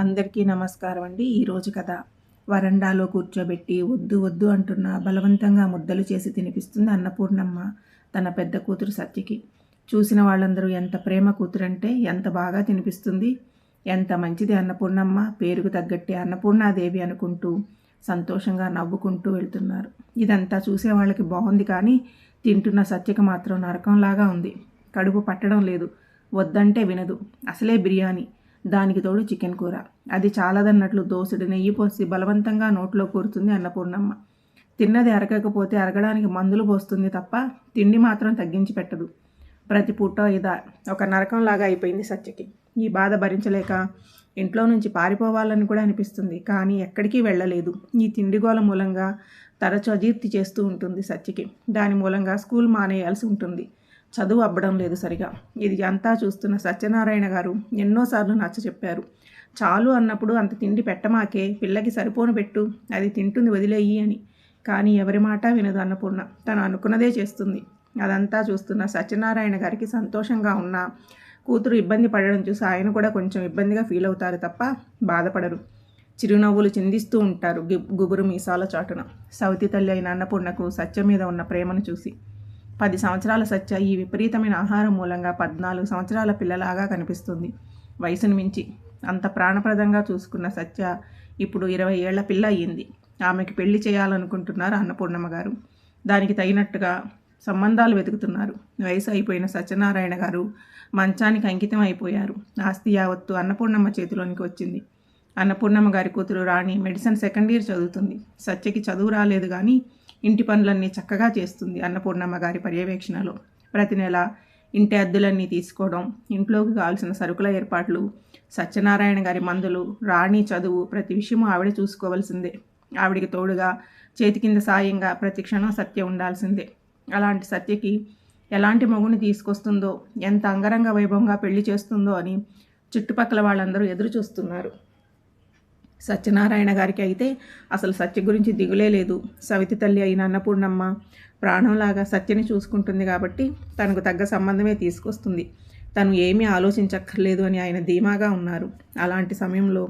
అందరికీ నమస్కారం అండి. ఈరోజు కథ వరండాలో కూర్చోబెట్టి వద్దు వద్దు అంటున్న బలవంతంగా ముద్దలు చేసి తినిపిస్తుంది అన్నపూర్ణమ్మ తన పెద్ద కూతురు సత్యకి. చూసిన వాళ్ళందరూ ఎంత ప్రేమ కూతురంటే ఎంత బాగా తినిపిస్తుంది. ఎంత మంచిది అన్నపూర్ణమ్మ పేరుకు తగ్గట్టే అన్నపూర్ణాదేవి అనుకుంటూ సంతోషంగా నవ్వుకుంటూ వెళ్తున్నారు. ఇదంతా చూసే వాళ్ళకి బాగుంది కానీ తింటున్న సత్యకి మాత్రం నరకంలాగా ఉంది. కడుపు పట్టడం లేదు. వద్దంటే వినదు. అసలే బిర్యానీ. దానికి తోడు చికెన్ కూర. అది చాలదన్నట్లు దోసుడు నెయ్యి పోసి బలవంతంగా నోట్లో కూరుతుంది అన్నపూర్ణమ్మ. తిన్నది అరగకపోతే అరగడానికి మందులు పోస్తుంది తప్ప తిండి మాత్రం తగ్గించి పెట్టదు. ప్రతి పూట ఇదా ఒక నరకంలాగా అయిపోయింది సత్యకి. ఈ బాధ భరించలేక ఇంట్లో నుంచి పారిపోవాలని కూడా అనిపిస్తుంది కానీ ఎక్కడికి వెళ్ళలేదు. ఈ తిండిగోల మూలంగా తరచు అజీర్తి చేస్తూ ఉంటుంది సత్యకి. దాని మూలంగా స్కూల్ మానేయాల్సి ఉంటుంది. చదువు అబ్బడం లేదు సరిగా. ఇది అంతా చూస్తున్న సత్యనారాయణ గారు ఎన్నోసార్లు నచ్చ చెప్పారు. చాలు అన్నప్పుడు అంత తిండి పెట్టమాకే పిల్లకి సరిపోను పెట్టు అది తింటుంది వదిలేయి అని. కానీ ఎవరి మాట వినదు అన్నపూర్ణ. తను అనుకున్నదే చేస్తుంది. అదంతా చూస్తున్న సత్యనారాయణ గారికి సంతోషంగా ఉన్న కూతురు ఇబ్బంది పడడం చూసి ఆయన కూడా కొంచెం ఇబ్బందిగా ఫీల్ అవుతారు తప్ప బాధపడరు. చిరునవ్వులు చిందిస్తూ ఉంటారు గుబురు మీసాల చాటున. సౌతి తల్లి అయిన అన్నపూర్ణకు సత్యం మీద ఉన్న ప్రేమను చూసి. పది సంవత్సరాల సత్య ఈ విపరీతమైన ఆహారం మూలంగా పద్నాలుగు సంవత్సరాల పిల్లలాగా కనిపిస్తుంది. వయసును మించి అంత ప్రాణప్రదంగా చూసుకున్న సత్య ఇప్పుడు ఇరవై ఏళ్ళ పిల్ల అయ్యింది. ఆమెకి పెళ్ళి చేయాలనుకుంటున్నారు అన్నపూర్ణమ్మ గారు. దానికి తగినట్టుగా సంబంధాలు వెతుకుతున్నారు. వయసు అయిపోయిన సత్యనారాయణ గారు మంచానికి అంకితం అయిపోయారు. ఆస్తి యావత్తు అన్నపూర్ణమ్మ చేతిలోనికి వచ్చింది. అన్నపూర్ణమ్మ గారి కూతురు రాణి మెడిసిన్ సెకండ్ ఇయర్ చదువుతుంది. సత్యకి చదువు రాలేదు కానీ ఇంటి పనులన్నీ చక్కగా చేస్తుంది అన్నపూర్ణమ్మ గారి పర్యవేక్షణలో. ప్రతి నెల ఇంటి అద్దెలన్నీ తీసుకోవడం ఇంట్లోకి కావాల్సిన సరుకుల ఏర్పాట్లు సత్యనారాయణ గారి మందులు రాణి చదువు ప్రతి విషయము ఆవిడ చూసుకోవాల్సిందే. ఆవిడికి తోడుగా చేతి కింద సాయంగా ప్రతి క్షణం సత్య ఉండాల్సిందే. అలాంటి సత్యకి ఎలాంటి మగుని తీసుకొస్తుందో ఎంత అంగరంగ వైభవంగా పెళ్ళి చేస్తుందో అని చుట్టుపక్కల వాళ్ళందరూ ఎదురు చూస్తున్నారు సత్యనారాయణ గారికి అయితే అసలు సత్య గురించి దిగులే లేదు. సవితి తల్లి అయిన అన్నపూర్ణమ్మ ప్రాణంలాగా సత్యని చూసుకుంటుంది కాబట్టి తనకు తగ్గ సంబంధమే తీసుకొస్తుంది. తను ఏమీ ఆలోచించక్కర్లేదు అని ఆయన ధీమాగా ఉన్నారు. అలాంటి సమయంలో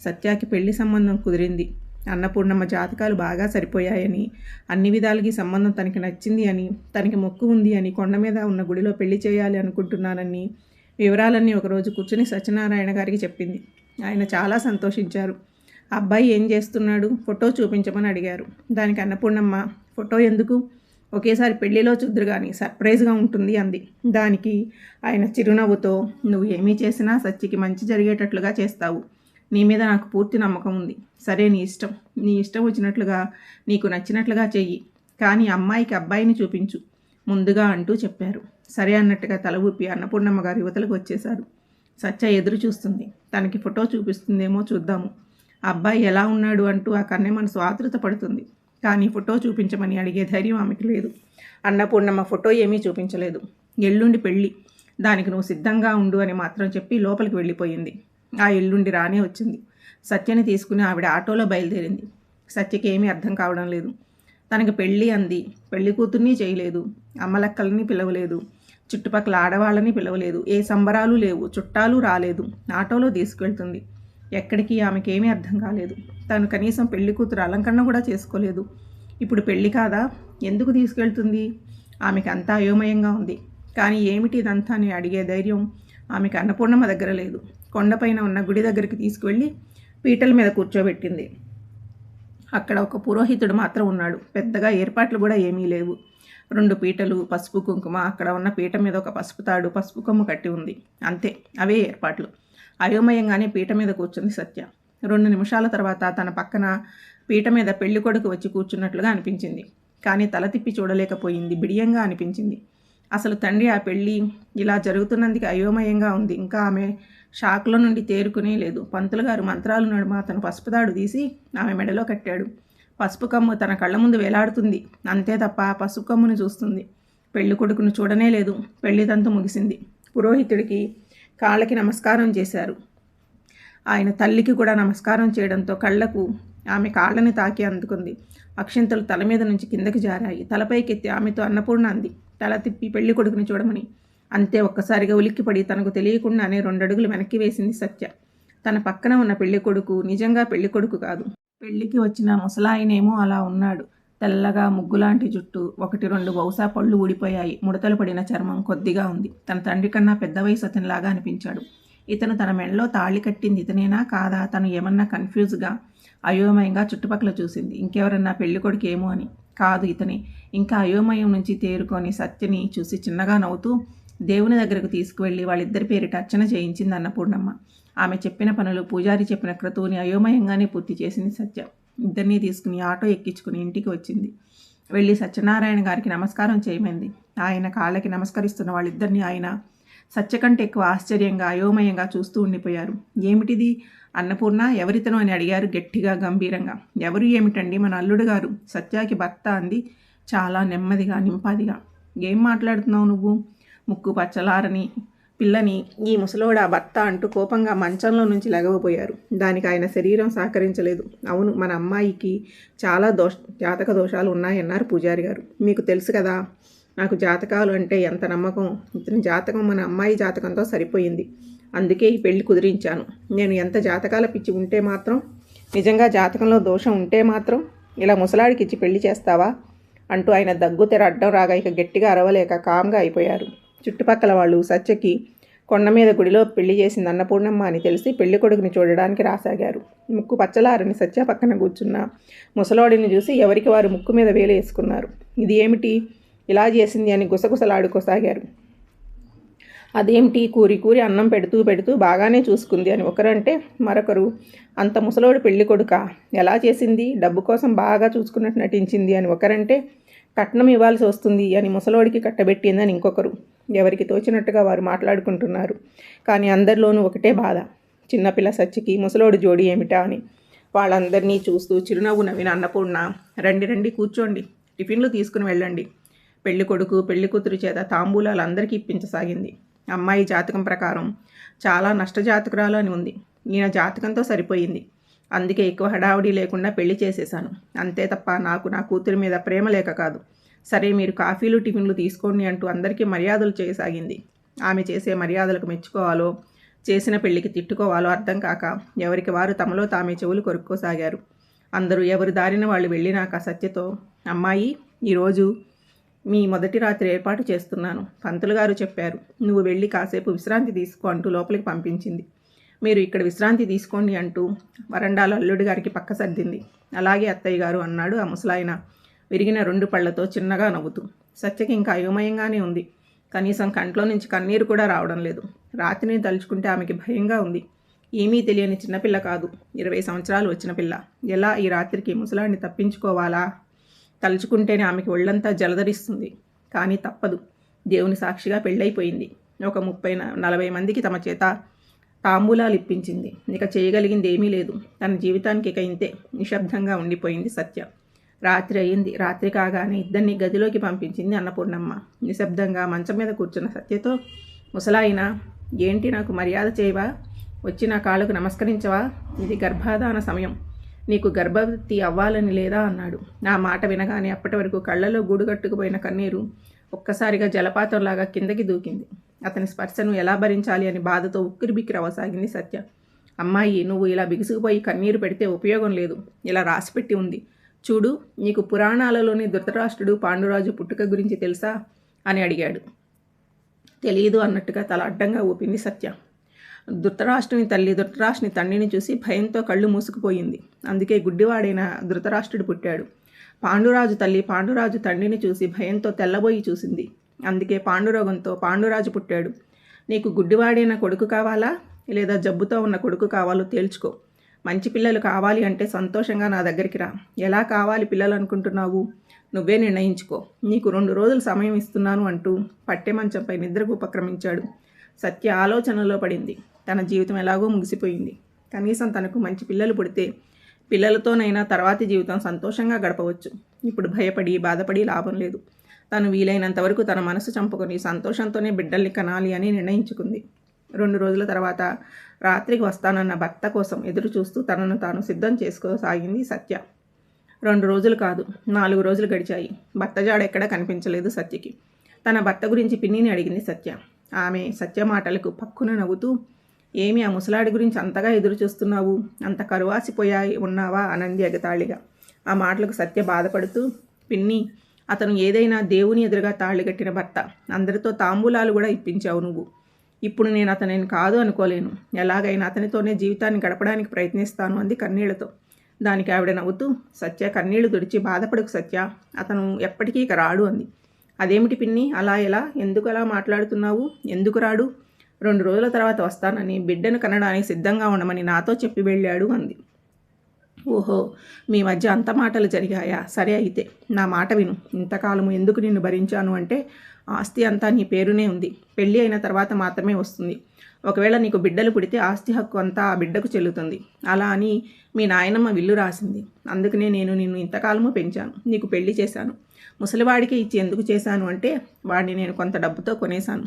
సత్యాకి పెళ్ళి సంబంధం కుదిరింది. అన్నపూర్ణమ్మ జాతకాలు బాగా సరిపోయాయని అన్ని విధాలకి సంబంధం తనకి నచ్చింది అని తనకి మొక్కు ఉంది అని కొండ మీద ఉన్న గుడిలో పెళ్ళి చేయాలి అనుకుంటున్నానని వివరాలన్నీ ఒకరోజు కూర్చుని సత్యనారాయణ గారికి చెప్పింది. ఆయన చాలా సంతోషించారు. అబ్బాయి ఏం చేస్తున్నాడు? ఫోటో చూపించమని అడిగారు. దానికి అన్నపూర్ణమ్మ ఫోటో ఎందుకు? ఒకేసారి పెళ్ళిలో చూద్దరు కానీ సర్ప్రైజ్గా ఉంటుంది అంది. దానికి ఆయన చిరునవ్వుతో నువ్వు ఏమీ చేసినా సత్యకి మంచి జరిగేటట్లుగా చేస్తావు. నీ మీద నాకు పూర్తి నమ్మకం ఉంది. సరే నీ ఇష్టం. నీ ఇష్టం వచ్చినట్లుగా నీకు నచ్చినట్లుగా చెయ్యి. కానీ అమ్మాయికి అబ్బాయిని చూపించు ముందుగా అంటూ చెప్పారు. సరే అన్నట్టుగా తల ఊపి అన్నపూర్ణమ్మ గారు యువతలకు వచ్చేశారు. సత్య ఎదురు చూస్తుంది. తనకి ఫోటో చూపిస్తుందేమో చూద్దాము. అబ్బాయి ఎలా ఉన్నాడు అంటూ ఆ కన్నె మనసు ఆతృత పడుతుంది. కానీ ఫోటో చూపించమని అడిగే ధైర్యం ఆమెకి లేదు. అన్నపూర్ణమ్మ ఫోటో ఏమీ చూపించలేదు. ఎల్లుండి పెళ్ళి. దానికి నువ్వు సిద్ధంగా ఉండు అని మాత్రం చెప్పి లోపలికి వెళ్ళిపోయింది. ఆ ఎల్లుండి రానే వచ్చింది. సత్యని తీసుకుని ఆవిడ ఆటోలో బయలుదేరింది. సత్యకి ఏమీ అర్థం కావడం లేదు. తనకి పెళ్ళి అంది. పెళ్ళి కూతుర్ని చేయలేదు. అమ్మలక్కలని పిలవలేదు. చుట్టుపక్కల ఆడవాళ్ళని పిలవలేదు. ఏ సంబరాలు లేవు. చుట్టాలు రాలేదు. ఆటోలో తీసుకెళ్తుంది. ఎక్కడికి ఆమెకేమీ అర్థం కాలేదు. తను కనీసం పెళ్ళి కూతురు అలంకరణ కూడా చేసుకోలేదు. ఇప్పుడు పెళ్ళి కాదా? ఎందుకు తీసుకెళ్తుంది? ఆమెకు అంతా అయోమయంగా ఉంది. కానీ ఏమిటి ఇదంతా అని అడిగే ధైర్యం ఆమెకు అన్నపూర్ణమ్మ దగ్గర లేదు. కొండపైన ఉన్న గుడి దగ్గరికి తీసుకువెళ్ళి పీటల మీద కూర్చోబెట్టింది. అక్కడ ఒక పురోహితుడు మాత్రం ఉన్నాడు. పెద్దగా ఏర్పాట్లు కూడా ఏమీ లేవు. రెండు పీటలు పసుపు కుంకుమ అక్కడ ఉన్న పీట మీద ఒక పసుపు తాడు పసుపు కొమ్ము కట్టి ఉంది. అంతే. అవే ఏర్పాట్లు. అయోమయంగానే పీట మీద కూర్చుంది సత్య. రెండు నిమిషాల తర్వాత తన పక్కన పీట మీద పెళ్ళి కొడుకు వచ్చి కూర్చున్నట్లుగా అనిపించింది. కానీ తల తిప్పి చూడలేకపోయింది. బిడియంగా అనిపించింది. అసలు తండ్రి ఆ పెళ్ళి ఇలా జరుగుతున్నందుకు అయోమయంగా ఉంది. ఇంకా ఆమె షాక్లో నుండి తేరుకునే లేదు. పంతులు గారు మంత్రాలు నడుమ అతను పసుపుదాడు తీసి ఆమె మెడలో కట్టాడు. పసుపు కమ్ము తన కళ్ళ ముందు వేలాడుతుంది. అంతే తప్ప పసుపు కమ్మును చూస్తుంది. పెళ్ళి కొడుకును చూడనే లేదు. పెళ్ళి తంతు ముగిసింది. పురోహితుడికి కాళ్ళకి నమస్కారం చేశారు. ఆయన తల్లికి కూడా నమస్కారం చేయడంతో కళ్ళకు ఆమె కాళ్ళని తాకి అందుకుంది. అక్షింతలు తల మీద నుంచి కిందకి జారాయి. తలపైకెత్తి ఆమెతో అన్నపూర్ణ అంది తల తిప్పి పెళ్ళి కొడుకుని చూడమని. అంతే ఒక్కసారిగా ఉలిక్కిపడి తనకు తెలియకుండానే రెండడుగులు వెనక్కి వేసింది సత్య. తన పక్కన ఉన్న పెళ్ళి కొడుకు నిజంగా పెళ్ళి కొడుకు కాదు. పెళ్ళికి వచ్చిన ముసలాయనేమో అలా ఉన్నాడు. తెల్లగా ముగ్గులాంటి జుట్టు ఒకటి రెండు బహుశా పళ్ళు ఊడిపోయాయి. ముడతలు పడిన చర్మం కొద్దిగా ఉంది. తన తండ్రి కన్నా పెద్ద వయసు అతనిలాగా అనిపించాడు. ఇతను తన మెడలో తాళి కట్టింది ఇతనేనా కాదా? తను ఏమన్నా కన్ఫ్యూజ్గా అయోమయంగా చుట్టుపక్కల చూసింది. ఇంకెవరన్నా పెళ్ళి కొడుకు ఏమో అని. కాదు ఇతని. ఇంకా అయోమయం నుంచి తేరుకొని సత్యని చూసి చిన్నగా నవ్వుతూ దేవుని దగ్గరకు తీసుకువెళ్ళి వాళ్ళిద్దరి పేరిట అర్చన చేయించింది అన్నపూర్ణమ్మ ఆమె చెప్పిన పనులు పూజారి చెప్పిన క్రతువుని అయోమయంగానే పూర్తి చేసింది సత్య. ఇద్దరినీ తీసుకుని ఆటో ఎక్కించుకుని ఇంటికి వచ్చింది. వెళ్ళి సత్యనారాయణ గారికి నమస్కారం చేయమంది. ఆయన కాళ్ళకి నమస్కరిస్తున్న వాళ్ళిద్దరిని ఆయన సత్యకంటే ఎక్కువ ఆశ్చర్యంగా అయోమయంగా చూస్తూ ఉండిపోయారు. ఏమిటిది? అన్నపూర్ణ ఎవరితను అని అడిగారు గట్టిగా గంభీరంగా. ఎవరు ఏమిటండి? మన అల్లుడు గారు. సత్యాకి భర్త అంది. చాలా నెమ్మదిగా నింపాదిగా. ఏం మాట్లాడుతున్నావు నువ్వు? ముక్కు పచ్చలారని పిల్లని ఈ ముసలోడ భర్త అంటూ కోపంగా మంచంలో నుంచి లెగవబోయారు. దానికి ఆయన శరీరం సహకరించలేదు. అవును మన అమ్మాయికి చాలా దోష జాతక దోషాలు ఉన్నాయన్నారు పూజారి గారు. మీకు తెలుసు కదా నాకు జాతకాలు అంటే ఎంత నమ్మకం. ఇతని జాతకం మన అమ్మాయి జాతకంతో సరిపోయింది. అందుకే ఈ పెళ్ళి కుదిరించాను. నేను ఎంత జాతకాల పిచ్చి ఉంటే మాత్రం నిజంగా జాతకంలో దోషం ఉంటే మాత్రం ఇలా ముసలాడికి ఇచ్చి పెళ్ళి చేస్తావా? అంటూ ఆయన దగ్గు తెర అడ్డం రాగా ఇక గట్టిగా అరవలేక కామ్గా అయిపోయారు. చుట్టుపక్కల వాళ్ళు సత్యకి కొండ మీద గుడిలో పెళ్ళి చేసింది అన్నపూర్ణమ్మ అని తెలిసి పెళ్ళి కొడుకుని చూడడానికి రాసాగారు. ముక్కు పచ్చలారని సత్య పక్కన కూర్చున్న ముసలోడిని చూసి ఎవరికి వారు ముక్కు మీద వేలు వేసుకున్నారు. ఇది ఏమిటి? ఇలా చేసింది అని గుసగుసలాడుకోసాగారు. అదేమిటి? కూరి కూరి అన్నం పెడుతూ పెడుతూ బాగానే చూసుకుంది అని ఒకరంటే మరొకరు అంత ముసలోడు పెళ్ళి కొడుక? ఎలా చేసింది? డబ్బు కోసం బాగా చూసుకున్నట్టు నటించింది అని ఒకరంటే కట్నం ఇవ్వాల్సి వస్తుంది అని ముసలోడికి కట్టబెట్టిందని ఇంకొకరు. ఎవరికి తోచినట్టుగా వారు మాట్లాడుకుంటున్నారు. కానీ అందరిలోనూ ఒకటే బాధ. చిన్నపిల్ల సచ్చికి ముసలోడి జోడి ఏమిటా అని. వాళ్ళందరినీ చూస్తూ చిరునవ్వు నవ్విన అన్నపూర్ణ రండి రండి కూర్చోండి. టిఫిన్లు తీసుకుని వెళ్ళండి. పెళ్ళి కొడుకు పెళ్ళి కూతురు చేత తాంబూలాలు అందరికీ ఇప్పించసాగింది. అమ్మాయి జాతకం ప్రకారం చాలా నష్టజాతకురాలు అని ఉంది. ఈయన జాతకంతో సరిపోయింది. అందుకే ఎక్కువ హడావుడి లేకుండా పెళ్ళి చేసేశాను. అంతే తప్ప నాకు నా కూతురి మీద ప్రేమ లేక కాదు. సరే మీరు కాఫీలు టిఫిన్లు తీసుకోండి అంటూ అందరికీ మర్యాదలు చేయసాగింది ఆమె చేసే మర్యాదలకు మెచ్చుకోవాలో చేసిన పెళ్ళికి తిట్టుకోవాలో అర్థం కాక ఎవరికి వారు తమలో తామే చెవులు కొరుక్కోసాగారు. అందరూ ఎవరు దారిన వాళ్ళు వెళ్ళినాక సత్యతో అమ్మాయి ఈరోజు మీ మొదటి రాత్రి ఏర్పాటు చేస్తున్నాను పంతులు గారు చెప్పారు. నువ్వు వెళ్ళి కాసేపు విశ్రాంతి తీసుకో అంటూ లోపలికి పంపించింది. మీరు ఇక్కడ విశ్రాంతి తీసుకోండి అంటూ వరండాలో అల్లుడి గారికి పక్క సర్దింది. అలాగే అత్తయ్య గారు అన్నాడు ఆ ముసలాయన. విరిగిన రెండు పళ్ళతో చిన్నగా నవ్వుతూ. సత్యకి ఇంకా అయోమయంగానే ఉంది. కనీసం కంట్లో నుంచి కన్నీరు కూడా రావడం లేదు. రాత్రిని తలుచుకుంటే ఆమెకి భయంగా ఉంది. ఏమీ తెలియని చిన్నపిల్ల కాదు. ఇరవై సంవత్సరాలు వచ్చిన పిల్ల. ఎలా ఈ రాత్రికి ముసలాన్ని తప్పించుకోవాలా? తలుచుకుంటేనే ఆమెకి ఒళ్ళంతా జలధరిస్తుంది కానీ తప్పదు. దేవుని సాక్షిగా పెళ్ళైపోయింది. ఒక ముప్పై నలభై మందికి తమ చేత తాంబూలాలు ఇప్పించింది. ఇక చేయగలిగింది ఏమీ లేదు. తన జీవితానికి ఇక ఇంతే. నిశ్శబ్దంగా ఉండిపోయింది సత్య. రాత్రి అయింది. రాత్రి కాగానే ఇద్దరిని గదిలోకి పంపించింది అన్నపూర్ణమ్మ. నిశ్శబ్దంగా మంచం మీద కూర్చున్న సత్యతో ముసలాయిన ఏంటి నాకు మర్యాద చేయవా? వచ్చి నా కాళ్ళకు నమస్కరించవా? ఇది గర్భాధాన సమయం. నీకు గర్భవతి అవ్వాలని లేదా? అన్నాడు. నా మాట వినగానే అప్పటి వరకు కళ్ళలో గూడుగట్టుకుపోయిన కన్నీరు ఒక్కసారిగా జలపాతంలాగా కిందకి దూకింది. అతని స్పర్శను ఎలా భరించాలి అని బాధతో ఉక్కిరి బిక్కిరి అవసాగింది సత్య. అమ్మాయి నువ్వు ఇలా బిగుసుకుపోయి కన్నీరు పెడితే ఉపయోగం లేదు. ఇలా రాసిపెట్టి ఉంది. చూడు నీకు పురాణాలలోని ధృతరాష్ట్రుడు పాండురాజు పుట్టుక గురించి తెలుసా? అని అడిగాడు. తెలియదు అన్నట్టుగా తల అడ్డంగా ఊపింది సత్య. ధృతరాష్ట్రుని తల్లి ధృతరాష్ట్రుని తండ్రిని చూసి భయంతో కళ్ళు మూసుకుపోయింది. అందుకే గుడ్డివాడైన ధృతరాష్ట్రుడు పుట్టాడు. పాండురాజు తల్లి పాండురాజు తండ్రిని చూసి భయంతో తెల్లబోయి చూసింది. అందుకే పాండురోగంతో పాండురాజు పుట్టాడు. నీకు గుడ్డివాడైన కొడుకు కావాలా? లేదా జబ్బుతో ఉన్న కొడుకు కావాలో తేల్చుకో. మంచి పిల్లలు కావాలి అంటే సంతోషంగా నా దగ్గరికి రా. ఎలా కావాలి పిల్లలు అనుకుంటున్నావు? నువ్వే నిర్ణయించుకో. నీకు రెండు రోజులు సమయం ఇస్తున్నాను అంటూ పట్టె మంచంపై నిద్రకు ఉపక్రమించాడు. సత్య ఆలోచనలో పడింది. తన జీవితం ఎలాగో ముగిసిపోయింది. కనీసం తనకు మంచి పిల్లలు పుడితే పిల్లలతోనైనా తర్వాతి జీవితం సంతోషంగా గడపవచ్చు. ఇప్పుడు భయపడి బాధపడి లాభం లేదు. తను వీలైనంత వరకు తన మనసు చంపుకొని సంతోషంతోనే బిడ్డల్ని కనాలి అని నిర్ణయించుకుంది. రెండు రోజుల తర్వాత రాత్రికి వస్తానన్న భర్త కోసం ఎదురు చూస్తూ తనను తాను సిద్ధం చేసుకోసాగింది సత్య. రెండు రోజులు కాదు నాలుగు రోజులు గడిచాయి. భర్త జాడ ఎక్కడా కనిపించలేదు సత్యకి. తన భర్త గురించి పిన్నిని అడిగింది సత్య. ఆమె సత్య మాటలకు పక్కున నవ్వుతూ ఏమి ఆ ముసలాడి గురించి అంతగా ఎదురు చూస్తున్నావు? అంత కరువాసిపోయాయి ఉన్నావా? అనంది ఎగతాళిగా. ఆ మాటలకు సత్య బాధపడుతూ పిన్ని అతను ఏదైనా దేవుని ఎదురుగా తాళిగట్టిన భర్త. అందరితో తాంబూలాలు కూడా ఇప్పించావు నువ్వు. ఇప్పుడు నేను అతనిని కాదు అనుకోలేను. ఎలాగైనా అతనితోనే జీవితాన్ని గడపడానికి ప్రయత్నిస్తాను అంది కన్నీళ్ళతో. దానికి ఆవిడ నవ్వుతూ సత్య కన్నీళ్ళు తుడిచి బాధపడకు సత్య అతను ఎప్పటికీ ఇక రాడు అంది. అదేమిటి పిన్ని? అలా ఎలా? ఎందుకు అలా మాట్లాడుతున్నావు? ఎందుకు రాడు? రెండు రోజుల తర్వాత వస్తానని బిడ్డను కనడానికి సిద్ధంగా ఉండమని నాతో చెప్పి వెళ్ళాడు అంది. ఓహో మీ మధ్య అంత మాటలు జరిగాయా? సరే అయితే నా మాట విను. ఇంతకాలము ఎందుకు నిన్ను భరించాను అంటే ఆస్తి అంతా నీ పేరునే ఉంది. పెళ్ళి అయిన తర్వాత మాత్రమే వస్తుంది. ఒకవేళ నీకు బిడ్డలు పుడితే ఆస్తి హక్కు అంతా ఆ బిడ్డకు చెల్లుతుంది. అలా అని మీ నాయనమ్మ విల్లు రాసింది. అందుకనే నేను నిన్ను ఇంతకాలము పెంచాను. నీకు పెళ్ళి చేశాను. ముసలివాడికి ఇచ్చి ఎందుకు చేశాను అంటే వాడిని నేను కొంత డబ్బుతో కొనేశాను.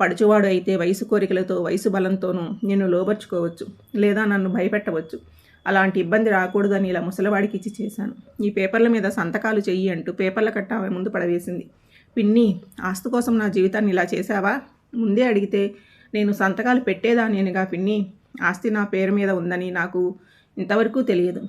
పడుచువాడు అయితే వయసు కోరికలతో వయసు బలంతోనూ నిన్ను లోబర్చుకోవచ్చు లేదా నన్ను భయపెట్టవచ్చు. అలాంటి ఇబ్బంది రాకూడదని ఇలా ముసలివాడికి ఇచ్చి చేశాను. ఈ పేపర్ల మీద సంతకాలు చెయ్యి అంటూ పేపర్ల కట్ట ఆమె ముందు పడవేసింది. పిన్ని ఆస్తు కోసం నా జీవితాన్ని ఇలా చేశావా? ముందే అడిగితే నేను సంతకాలు పెట్టేదానేనుగా పిన్ని ఆస్తి నా పేరు మీద ఉందని నాకు ఇంతవరకు తెలియదు.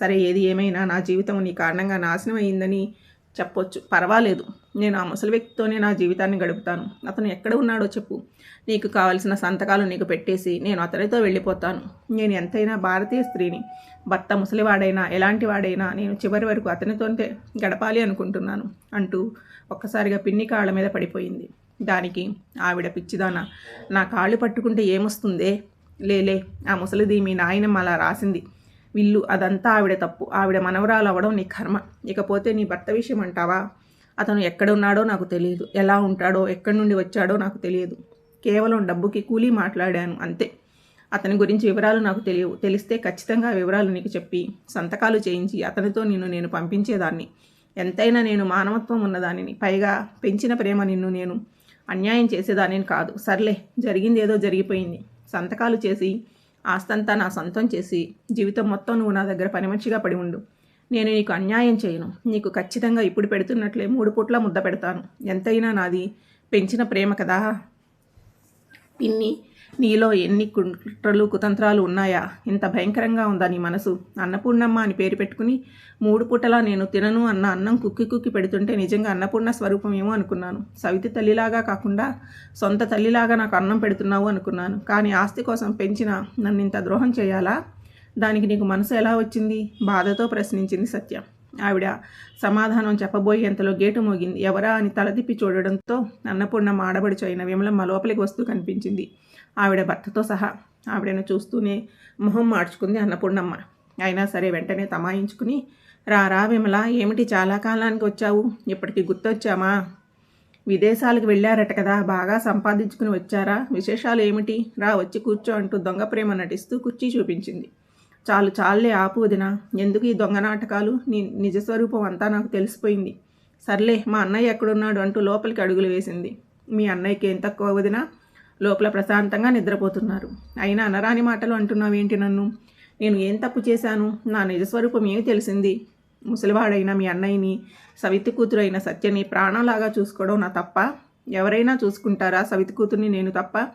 సరే ఏది ఏమైనా నా జీవితం నీ కారణంగా నాశనం అయ్యిందని చెప్పొచ్చు. పర్వాలేదు. నేను ఆ ముసలి వ్యక్తితోనే నా జీవితాన్ని గడుపుతాను. అతను ఎక్కడ ఉన్నాడో చెప్పు. నీకు కావలసిన సంతకాలు నీకు పెట్టేసి నేను అతనితో వెళ్ళిపోతాను. నేను ఎంతైనా భారతీయ స్త్రీని. భర్త ముసలివాడైనా ఎలాంటి వాడైనా నేను చివరి వరకు అతనితోనే గడపాలి అనుకుంటున్నాను అంటూ ఒక్కసారిగా పిన్ని కాళ్ళ మీద పడిపోయింది. దానికి ఆవిడ పిచ్చిదాన నా కాళ్ళు పట్టుకుంటే ఏమొస్తుందే? లేలే ఆ ముసలిది మీ నాయనమ్మ అలా రాసింది. విల్లు అదంతా ఆవిడ తప్పు. ఆవిడ మనవరాలు అవ్వడం నీ కర్మ. ఇకపోతే నీ భర్త విషయం అంటావా? అతను ఎక్కడున్నాడో నాకు తెలియదు. ఎలా ఉంటాడో ఎక్కడి నుండి వచ్చాడో నాకు తెలియదు. కేవలం డబ్బుకి కూలీ మాట్లాడాను అంతే. అతని గురించి వివరాలు నాకు తెలియవు. తెలిస్తే ఖచ్చితంగా వివరాలు నీకు చెప్పి సంతకాలు చేయించి అతనితో నిన్ను నేను పంపించేదాన్ని. ఎంతైనా నేను మానవత్వం ఉన్నదానిని పైగా పెంచిన ప్రేమ నిన్ను నేను అన్యాయం చేసేదానిని కాదు. సర్లే జరిగింది ఏదో జరిగిపోయింది. సంతకాలు చేసి ఆస్తంతా నా సొంతం చేసి జీవితం మొత్తం నువ్వు నా దగ్గర పని మనిషిగా పడి ఉండు. నేను నీకు అన్యాయం చేయను. నీకు ఖచ్చితంగా ఇప్పుడు పెడుతున్నట్లే మూడు పూట్ల ముద్ద పెడతాను. ఎంతైనా నాది పెంచిన ప్రేమ కదా. పిన్ని నీలో ఎన్ని కుట్రలు కుతంత్రాలు ఉన్నాయా? ఇంత భయంకరంగా ఉందా నీ మనసు? అన్నపూర్ణమ్మ అని పేరు పెట్టుకుని మూడు పూటలా నేను తినను అన్న అన్నం కుక్కి కుక్కి పెడుతుంటే నిజంగా అన్నపూర్ణ స్వరూపమేమో అనుకున్నాను. సవితి తల్లిలాగా కాకుండా సొంత తల్లిలాగా నాకు అన్నం పెడుతున్నావు అనుకున్నాను. కానీ ఆస్తి కోసం పెంచిన నన్ను ఇంత ద్రోహం చేయాలా? దానికి నీకు మనసు ఎలా వచ్చింది? బాధతో ప్రశ్నించింది సత్య. ఆవిడ సమాధానం చెప్పబోయేంతలో గేటు మోగింది. ఎవరా అని తలదిప్పి చూడడంతో అన్నపూర్ణ ఆడబడిచో అయిన విమలమ్మ లోపలికి వస్తూ కనిపించింది. ఆవిడ భర్తతో సహా ఆవిడను చూస్తూనే మొహం మార్చుకుంది అన్నపూర్ణమ్మ. అయినా సరే వెంటనే తమాయించుకుని రా రా విమల ఏమిటి చాలా కాలానికి వచ్చావు? ఇప్పటికి గుర్తొచ్చామా? విదేశాలకు వెళ్ళారట కదా బాగా సంపాదించుకుని వచ్చారా? విశేషాలు ఏమిటి? రా వచ్చి కూర్చో అంటూ దొంగ ప్రేమ నటిస్తూ కుర్చీ చూపించింది. చాలు చాలే ఆపు వదిన. ఎందుకు ఈ దొంగ నాటకాలు? నీ నిజస్వరూపం అంతా నాకు తెలిసిపోయింది. సర్లే మా అన్నయ్య ఎక్కడున్నాడు అంటూ లోపలికి అడుగులు వేసింది. మీ అన్నయ్యకి ఏం తక్కువ వదినా? లోపల ప్రశాంతంగా నిద్రపోతున్నారు. అయినా అనరాని మాటలు అంటున్నావేంటి నన్ను? నేను ఏం తప్పు చేశాను? నా నిజస్వరూపం ఏమి తెలిసింది? ముసలివాడైన మీ అన్నయ్యని సవితి కూతురు అయిన సత్యని ప్రాణంలాగా చూసుకోవడం నా తప్ప? ఎవరైనా చూసుకుంటారా సవితి కూతుర్ని నేను తప్ప?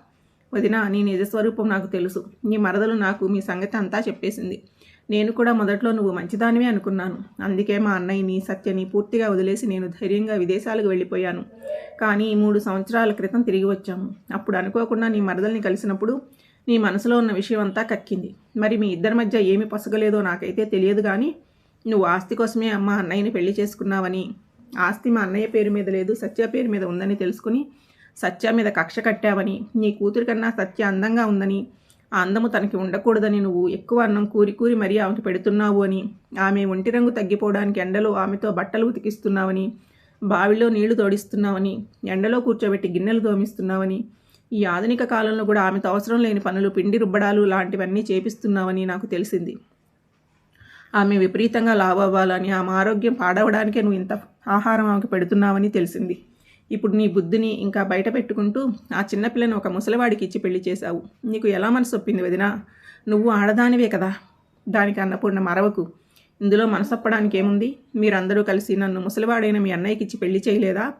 వదిన నీ నిజస్వరూపం నాకు తెలుసు. నీ మరదలు నాకు మీ సంగతి అంతా చెప్పేసింది. నేను కూడా మొదట్లో నువ్వు మంచిదానివే అనుకున్నాను. అందుకే మా అన్నయ్యని సత్యని పూర్తిగా వదిలేసి నేను ధైర్యంగా విదేశాలకు వెళ్ళిపోయాను. కానీ మూడు సంవత్సరాల క్రితం తిరిగి వచ్చాము. అప్పుడు అనుకోకుండా నీ మరదల్ని కలిసినప్పుడు నీ మనసులో ఉన్న విషయం అంతా కక్కింది. మరి మీ ఇద్దరి మధ్య ఏమి పొసగలేదో నాకైతే తెలియదు కానీ నువ్వు ఆస్తి కోసమే అమ్మ అన్నయ్యని పెళ్ళి చేసుకున్నావని ఆస్తి మా అన్నయ్య పేరు మీద లేదు సత్య పేరు మీద ఉందని తెలుసుకుని సత్య మీద కక్ష కట్టావని నీ కూతురి కన్నా సత్య అందంగా ఉందని ఆ అందము తనకి ఉండకూడదని నువ్వు ఎక్కువ అన్నం కూరి కూరి మరీ ఆమెకి పెడుతున్నావు అని ఆమె ఒంటి రంగు తగ్గిపోవడానికి ఎండలో ఆమెతో బట్టలు ఉతికిస్తున్నావని బావిలో నీళ్ళు తోడిస్తున్నావని ఎండలో కూర్చోబెట్టి గిన్నెలు తోమిస్తున్నావని ఈ ఆధునిక కాలంలో కూడా ఆమెతో అవసరం లేని పనులు పిండి రుబ్బడాలు లాంటివన్నీ చేపిస్తున్నావని నాకు తెలిసింది. ఆమె విపరీతంగా లావవ్వాలని ఆమె ఆరోగ్యం పాడవడానికే నువ్వు ఇంత ఆహారం ఆమెకు పెడుతున్నావని తెలిసింది. ఇప్పుడు నీ బుద్ధిని ఇంకా బయట పెట్టుకుంటూ ఆ చిన్నపిల్లని ఒక ముసలివాడికి ఇచ్చి పెళ్ళి చేశావు. నీకు ఎలా మనసు ఒప్పింది వదినా? నువ్వు ఆడదానివే కదా. దానికి అన్నపూర్ణ మరవకు. ఇందులో మనసొప్పడానికి ఏముంది? మీరందరూ కలిసి నన్ను ముసలివాడైన మీ అన్నయ్యకి ఇచ్చి పెళ్ళి చేయలేదా?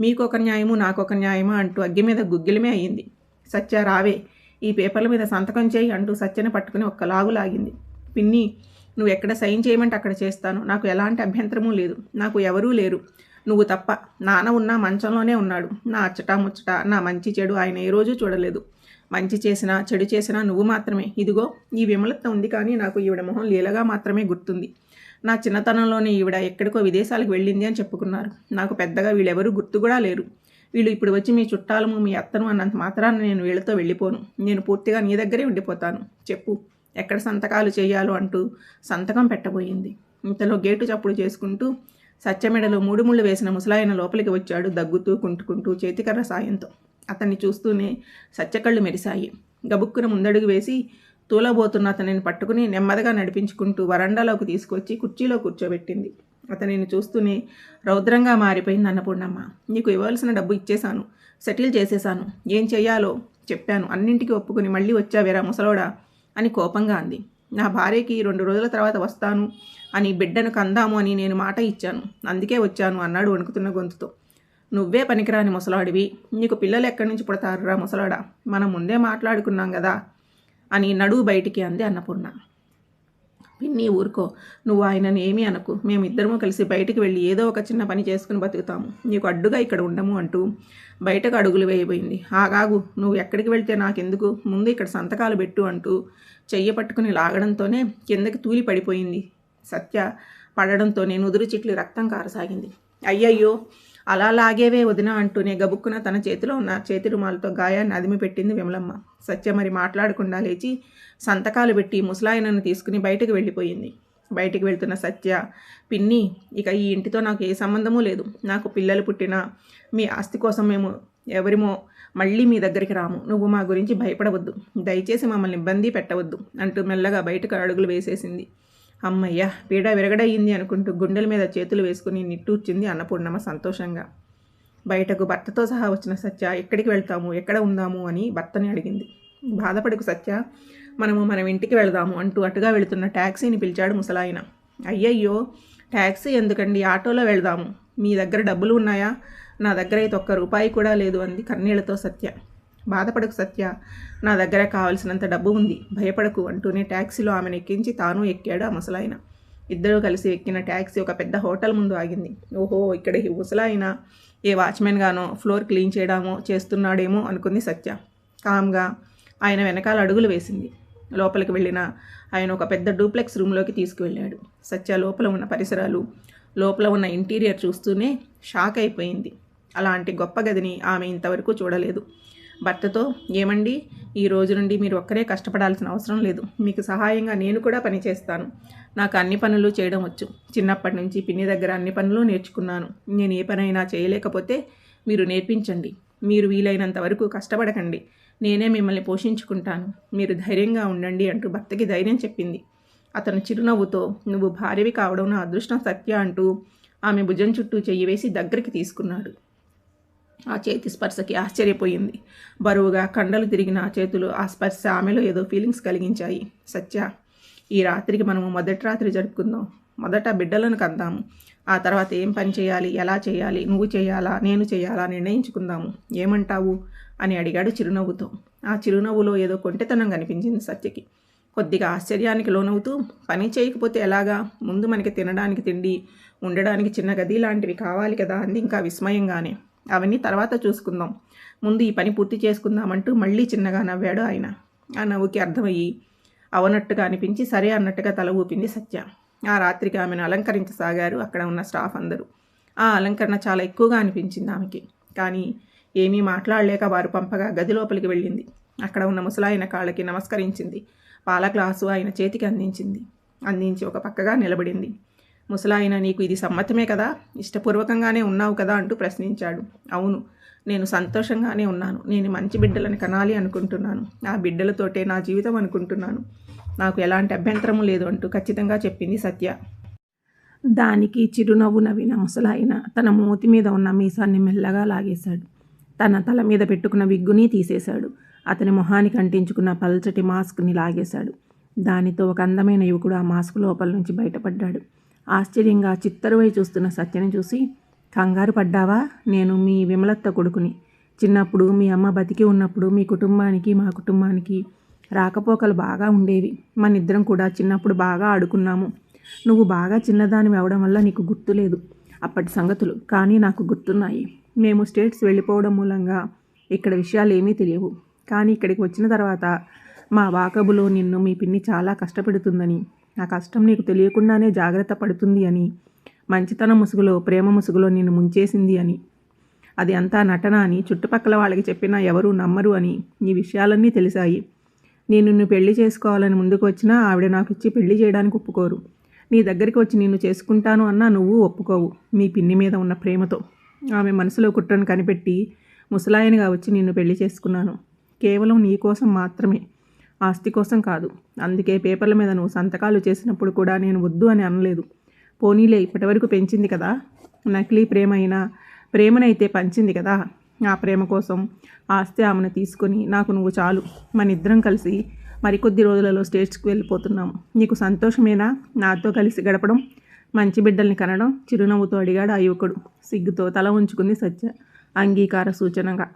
మీకు ఒక న్యాయము నాకొక న్యాయమా అంటూ అగ్గి మీద గుగ్గిలమే అయ్యింది సత్య రావే ఈ పేపర్ల మీద సంతకం చేయి అంటూ సత్యని పట్టుకుని ఒక్క లాగు లాగింది. పిన్ని నువ్వు ఎక్కడ సైన్ చేయమంటే అక్కడ చేస్తాను. నాకు ఎలాంటి అభ్యంతరమూ లేదు. నాకు ఎవరూ లేరు. నువ్వు తప్ప. నాన్న ఉన్న మంచంలోనే ఉన్నాడు. నా అచ్చట ముచ్చట నా మంచి చెడు ఆయన ఏ రోజు చూడలేదు. మంచి చేసినా చెడు చేసినా నువ్వు మాత్రమే. ఇదిగో ఈ విమలత ఉంది కానీ నాకు ఈవిడ మొహం లీలగా మాత్రమే గుర్తుంది. నా చిన్నతనంలోనే ఈవిడ ఎక్కడికో విదేశాలకు వెళ్ళింది అని చెప్పుకున్నారు. నాకు పెద్దగా వీళ్ళెవరూ గుర్తు కూడా లేరు. వీళ్ళు ఇప్పుడు వచ్చి మీ చుట్టాలము మీ అత్తను అన్నంత మాత్రాన నేను వీళ్ళతో వెళ్ళిపోను. నేను పూర్తిగా నీ దగ్గరే ఉండిపోతాను. చెప్పు ఎక్కడ సంతకాలు చేయాలో అంటూ సంతకం పెట్టబోయింది. ఇంతలో గేటు చప్పుడు చేసుకుంటూ సత్యమెడలో మూడు ముళ్ళు వేసిన ముసలాయన లోపలికి వచ్చాడు దగ్గుతూ కుంటుకుంటూ చేతికర్ర సాయంతో. అతన్ని చూస్తూనే సత్యకళ్ళు మెరిశాయి. గబుక్కున ముందడుగు వేసి తూలబోతున్న అతనిని పట్టుకుని నెమ్మదిగా నడిపించుకుంటూ వరండాలోకి తీసుకొచ్చి కుర్చీలో కూర్చోబెట్టింది. అతనిని చూస్తూనే రౌద్రంగా మారిపోయింది అన్నపూర్ణమ్మ. నీకు ఇవ్వాల్సిన డబ్బు ఇచ్చేశాను. సెటిల్ చేసేశాను. ఏం చేయాలో చెప్పాను. అన్నింటికి ఒప్పుకుని మళ్ళీ వచ్చావేరా ముసలోడా అని కోపంగా అంది. నా భార్యకి రెండు రోజుల తర్వాత వస్తాను అని బిడ్డను కందాము అని నేను మాట ఇచ్చాను. అందుకే వచ్చాను అన్నాడు వణుకుతున్న గొంతుతో. నువ్వే పనికిరాని ముసలాడివి. నీకు పిల్లలు ఎక్కడి నుంచి పుడతారురా ముసలాడా? మనం ముందే మాట్లాడుకున్నాం కదా అని నడువు బయటికి అంది అన్నపూర్ణ. పిన్ని ఊరుకో. నువ్వు ఆయనను ఏమీ అనకు. మేమిద్దరము కలిసి బయటికి వెళ్ళి ఏదో ఒక చిన్న పని చేసుకుని బతుకుతాము. నీకు అడ్డుగా ఇక్కడ ఉండము అంటూ బయటకు అడుగులు వేయబోయింది. ఆగాగు నువ్వు ఎక్కడికి వెళ్తే నాకెందుకు? ముందు ఇక్కడ సంతకాలు పెట్టు అంటూ చెయ్యి పట్టుకుని లాగడంతోనే కిందకి తూలి పడిపోయింది. సత్య పడడంతో నేను నుదురు చిట్లు రక్తం కారసాగింది. అయ్యయ్యో అలా లాగేవే వదిన అంటూనే గబుక్కున తన చేతిలో ఉన్న చేతి రుమాలతో గాయాన్ని అదిమి పెట్టింది విమలమ్మ. సత్య మరి మాట్లాడకుండా లేచి సంతకాలు పెట్టి ముసలాయనను తీసుకుని బయటకు వెళ్ళిపోయింది. బయటికి వెళ్తున్న సత్య పిన్ని ఇక ఈ ఇంటితో నాకు ఏ సంబంధమూ లేదు. నాకు పిల్లలు పుట్టినా మీ ఆస్తి కోసం మేము ఎవరిమో మళ్ళీ మీ దగ్గరికి రాము. నువ్వు మా గురించి భయపడవద్దు. దయచేసి మమ్మల్ని ఇబ్బంది పెట్టవద్దు అంటూ మెల్లగా బయటకు అడుగులు వేసేసింది. అమ్మయ్య పీడ విరగడయింది అనుకుంటూ గుండెల మీద చేతులు వేసుకుని నిట్టూర్చింది అన్నపూర్ణమ్మ సంతోషంగా. బయటకు భర్తతో సహా వచ్చిన సత్య ఎక్కడికి వెళ్తాము ఎక్కడ ఉందాము అని భర్తని అడిగింది. బాధపడకు సత్య మనము మనం ఇంటికి వెళదాము అంటూ అటుగా వెళుతున్న ట్యాక్సీని పిలిచాడు ముసలాయన. అయ్యయ్యో ట్యాక్సీ ఎందుకండి? ఆటోలో వెళదాము. మీ దగ్గర డబ్బులు ఉన్నాయా? నా దగ్గర అయితే ఒక్క రూపాయి కూడా లేదు అంది కన్నీళ్ళతో సత్య. బాధపడకు సత్య. నా దగ్గర కావలసినంత డబ్బు ఉంది. భయపడకు అంటూనే ట్యాక్సీలో ఆమెను ఎక్కించి తాను ఎక్కాడు ఆ ముసలాయన. ఇద్దరూ కలిసి ఎక్కిన ట్యాక్సీ ఒక పెద్ద హోటల్ ముందు ఆగింది. ఓహో ఇక్కడ ఈ ముసలాయన ఏ వాచ్మెన్ గానో ఫ్లోర్ క్లీన్ చేయడమో చేస్తున్నాడేమో అనుకుంది సత్య. కామ్గా ఆయన వెనకాల అడుగులు వేసింది. లోపలికి వెళ్ళిన ఆయన ఒక పెద్ద డూప్లెక్స్ రూమ్లోకి తీసుకువెళ్ళాడు. సత్య లోపల ఉన్న పరిసరాలు లోపల ఉన్న ఇంటీరియర్ చూస్తూనే షాక్ అయిపోయింది. అలాంటి గొప్ప గదిని ఆమె ఇంతవరకు చూడలేదు. భర్తతో ఏమండి? ఈ రోజు నుండి మీరు ఒక్కరే కష్టపడాల్సిన అవసరం లేదు. మీకు సహాయంగా నేను కూడా పని చేస్తాను. నాకు అన్ని పనులు చేయడం వచ్చు. చిన్నప్పటి నుంచి పిన్ని దగ్గర అన్ని పనులు నేర్చుకున్నాను. నేను ఏ పనైనా చేయలేకపోతే మీరు నేర్పించండి. మీరు వీలైనంత వరకు కష్టపడకండి. నేనే మిమ్మల్ని పోషించుకుంటాను. మీరు ధైర్యంగా ఉండండి అంటూ భర్తకి ధైర్యం చెప్పింది. అతను చిరునవ్వుతో నువ్వు భార్యవి కావడం నా అదృష్టం సత్య అంటూ ఆమె భుజం చుట్టూ చెయ్యి వేసి దగ్గరికి తీసుకున్నాడు. ఆ చేతి స్పర్శకి ఆశ్చర్యపోయింది. బరువుగా కండలు తిరిగిన ఆ చేతులు ఆ స్పర్శ ఆమెలో ఏదో ఫీలింగ్స్ కలిగించాయి. సత్య ఈ రాత్రికి మనము మొదటి రాత్రి జరుపుకుందాం. మొదట బిడ్డలను కందాము. ఆ తర్వాత ఏం పని చేయాలి? ఎలా చేయాలి? నువ్వు చేయాలా? నేను చేయాలా? నిర్ణయించుకుందాము. ఏమంటావు? అని అడిగాడు చిరునవ్వుతో. ఆ చిరునవ్వులో ఏదో కొంటెతనం కనిపించింది సత్యకి. కొద్దిగా ఆశ్చర్యానికి లోనవుతూ పని చేయకపోతే ఎలాగా? ముందు మనకి తినడానికి తిండి ఉండడానికి చిన్న గది లాంటివి కావాలి కదా అంది ఇంకా విస్మయంగానే. అవన్నీ తర్వాత చూసుకుందాం. ముందు ఈ పని పూర్తి చేసుకుందామంటూ మళ్ళీ చిన్నగా నవ్వాడు ఆయన. ఆ నవ్వుకి అర్థమయ్యి అవనట్టుగా అనిపించి సరే అన్నట్టుగా తల ఊపింది సత్య. ఆ రాత్రికి ఆమెను అలంకరించసాగారు అక్కడ ఉన్న స్టాఫ్ అందరూ. ఆ అలంకరణ చాలా ఎక్కువగా అనిపించింది ఆమెకి. కానీ ఏమీ మాట్లాడలేక వారు పంపగా గది లోపలికి వెళ్ళింది. అక్కడ ఉన్న ముసలాయన కాళ్ళకి నమస్కరించింది. పాల గ్లాసు ఆయన చేతికి అందించింది. అందించి ఒక పక్కగా నిలబడింది. ముసలాయన నీకు ఇది సమ్మతమే కదా? ఇష్టపూర్వకంగానే ఉన్నావు కదా? అంటూ ప్రశ్నించాడు. అవును నేను సంతోషంగానే ఉన్నాను. నేను మంచి బిడ్డలను కనాలి అనుకుంటున్నాను. ఆ బిడ్డలతోటే నా జీవితం అనుకుంటున్నాను. నాకు ఎలాంటి అభ్యంతరము లేదు అంటూ ఖచ్చితంగా చెప్పింది సత్య. దానికి చిరునవ్వు నవ్విన ముసలాయన తన మూతి మీద ఉన్న మీసాన్ని మెల్లగా లాగేశాడు. తన తల మీద పెట్టుకున్న విగ్గుని తీసేశాడు. అతని మొహానికి అంటించుకున్న పల్చటి మాస్క్ని లాగేశాడు. దానితో ఒక అందమైన యువకుడు ఆ మాస్క్ లోపల నుంచి బయటపడ్డాడు. ఆశ్చర్యంగా చిత్తరువై చూస్తున్న సత్యని చూసి కంగారు పడ్డావా? నేను మీ విమలత్త కొడుకుని. చిన్నప్పుడు మీ అమ్మ బతికి ఉన్నప్పుడు మీ కుటుంబానికి మా కుటుంబానికి రాకపోకలు బాగా ఉండేవి. మన ఇద్దరం కూడా చిన్నప్పుడు బాగా ఆడుకున్నాము. నువ్వు బాగా చిన్నదాని అవడం వల్ల నీకు గుర్తులేదు అప్పటి సంగతులు కానీ నాకు గుర్తున్నాయి. మేము స్టేట్స్ వెళ్ళిపోవడం మూలంగా ఇక్కడ విషయాలు ఏమీ తెలియవు. కానీ ఇక్కడికి వచ్చిన తర్వాత మా వాకబులో నిన్ను మీ పిన్ని చాలా కష్టపెడుతుందని నా కష్టం నీకు తెలియకుండానే జాగ్రత్త పడుతుంది అని మంచితనం ముసుగులో ప్రేమ ముసుగులో నిన్ను ముంచేసింది అని. అది అంతా నటన అని చుట్టుపక్కల వాళ్ళకి చెప్పినా ఎవరు నమ్మరు అని ఈ విషయాలన్నీ తెలిసాయి. నేను నిన్ను పెళ్ళి చేసుకోవాలని ముందుకు వచ్చినా ఆవిడ నాకు ఇచ్చి పెళ్ళి చేయడానికి ఒప్పుకోరు. నీ దగ్గరికి వచ్చి నిన్ను చేసుకుంటాను అన్నా నువ్వు ఒప్పుకోవు మీ పిన్ని మీద ఉన్న ప్రేమతో. ఆమె మనసులో కుట్రను కనిపెట్టి ముసలాయనిగా వచ్చి నిన్ను పెళ్ళి చేసుకున్నాను. కేవలం నీ కోసం మాత్రమే. ఆస్తి కోసం కాదు. అందుకే పేపర్ల మీద నువ్వు సంతకాలు చేసినప్పుడు కూడా నేను వద్దు అని అనలేదు. పోనీలే ఇప్పటివరకు పెంచింది కదా. నకిలీ ప్రేమ అయినా ప్రేమనైతే పంచింది కదా. ఆ ప్రేమ కోసం ఆస్తి ఆమెను తీసుకొని నాకు నువ్వు చాలు. మన ఇద్దరం కలిసి మరికొద్ది రోజులలో స్టేట్స్కి వెళ్ళిపోతున్నాము నీకు సంతోషమేనా? నాతో కలిసి గడపడం మంచి బిడ్డల్ని కనడం చిరునవ్వుతో అడిగాడు ఆ యువకుడు. సిగ్గుతో తల ఉంచుకుంది సత్య అంగీకార సూచనగా.